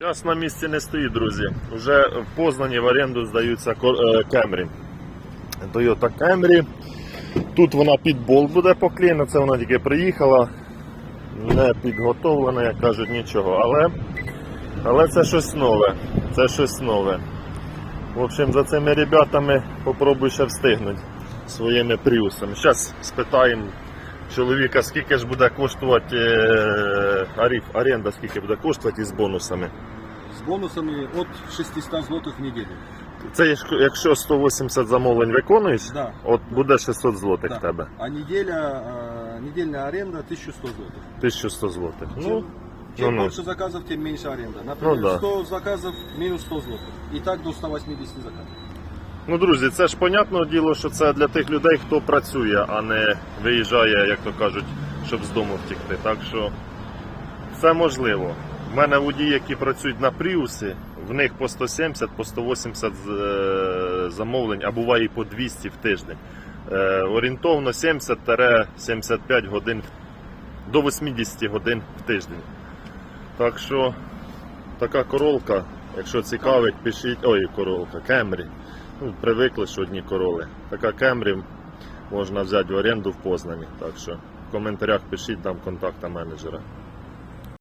Зараз на місці не стоїть, друзі. Вже в Познані в оренду здаються е, Camry. Toyota Camry. Тут вона під бол буде поклеєна, це вона тільки приїхала. Не підготовлена, як кажуть, нічого. Але, але це щось нове. Це щось нове. В общем, за цими ребятами попробую ще встигнути своїми пріусами. Зараз спитаємо чоловіка, скільки ж буде коштувати е, ариф, оренда, скільки буде коштувати із бонусами. С бонусами от 600 злотых в неделю. Це якщо- якщо 180 замовлень виконуєш, Да. от буде 600 злотих Да. в тебе. А неделя, э, недельная аренда 1100 злотых. 1100 злотих. Чем, Ну, чем ну-ну. больше заказов, тем меньше аренда. Например, Ну да. 100 заказов минус 100 злотых. И так до 180 заказов. ну, друзі, це ж понятне діло, що це для тих людей, хто працює, а не виїжджає, як то кажуть, щоб з дому втікти. Так що це можливо. У мене водії, які працюють на пріусі, в них по 170, по 180 е, замовлень, а буває і по 200 в тиждень. Е, орієнтовно 70-75 годин до 80 годин в тиждень. Так що така королка, якщо цікавить, пишіть. Ой, королка, Кемрі. Ну, привикли, що одні короли. Така Кемрі можна взяти в оренду в Познані. Так що в коментарях пишіть, дам контакта менеджера.